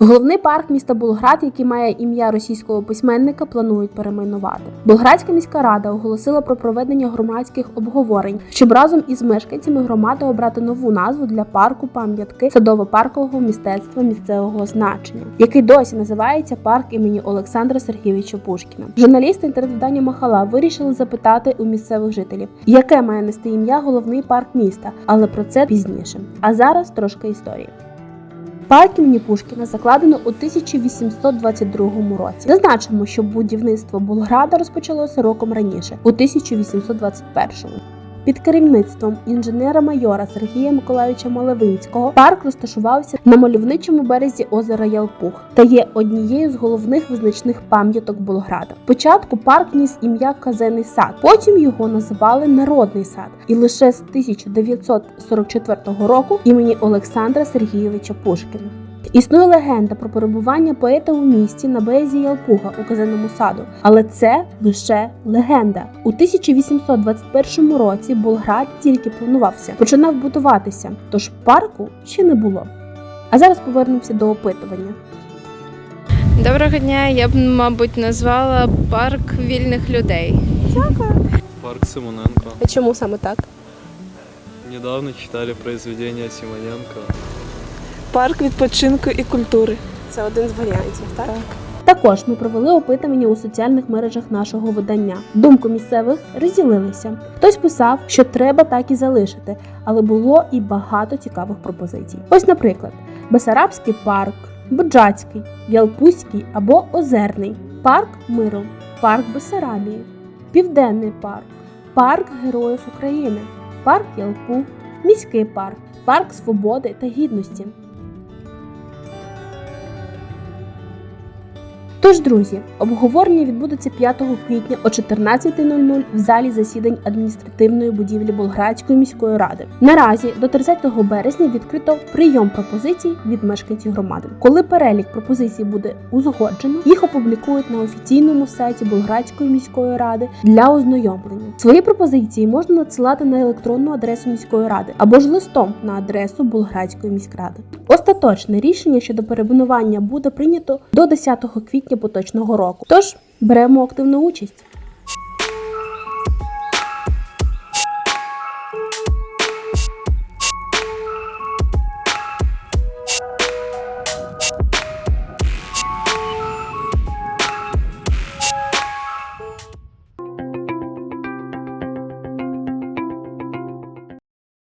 Головний парк міста Болград, який має ім'я російського письменника, планують перейменувати. Болградська міська рада оголосила про проведення громадських обговорень, щоб разом із мешканцями громади обрати нову назву для парку пам'ятки садово-паркового мистецтва місцевого значення, який досі називається парк імені Олександра Сергійовича Пушкіна. Журналісти інтернет-видання Махала вирішили запитати у місцевих жителів, яке має нести ім'я головний парк міста, але про це пізніше. А зараз трошки історії. Парк імені Пушкіна закладено у 1822 році. Зазначимо, що будівництво Болграда розпочалося роком раніше, у 1821. Під керівництвом інженера-майора Сергія Миколайовича Малевинського парк розташувався на мальовничому березі озера Ялпух та є однією з головних визначних пам'яток Болграда. Спочатку парк ніс ім'я Казенний сад, потім його називали Народний сад, і лише з 1944 року імені Олександра Сергійовича Пушкіна. Існує легенда про перебування поета у місті на березі Ялпуга у казенному саду, але це лише легенда. У 1821 році Болград тільки планувався, починав будуватися, тож парку ще не було. А зараз повернемося до опитування. Доброго дня. Я б, мабуть, назвала парк вільних людей. Парк Симоненко. А чому саме так? Недавно читали произведение Симоненко. Парк відпочинку і культури. Це один з варіантів, так? Також ми провели опитування у соціальних мережах нашого видання. Думку місцевих розділилися. Хтось писав, що треба так і залишити, але було і багато цікавих пропозицій. Ось, наприклад, Бесарабський парк, Буджацький, Ялпузький або Озерний, парк Миру, парк Бесарабії, Південний парк, парк Героїв України, парк Ялпуг, міський парк, парк Свободи та Гідності. Тож, друзі, обговорення відбудеться 5 квітня о 14.00 в залі засідань адміністративної будівлі Болградської міської ради. Наразі до 30 березня відкрито прийом пропозицій від мешканців громади. Коли перелік пропозицій буде узгоджено, їх опублікують на офіційному сайті Болградської міської ради для ознайомлення. Свої пропозиції можна надсилати на електронну адресу міської ради або ж листом на адресу Болградської міськради. Остаточне рішення щодо перейменування буде прийнято до 10 квітня поточного року. Тож беремо активну участь.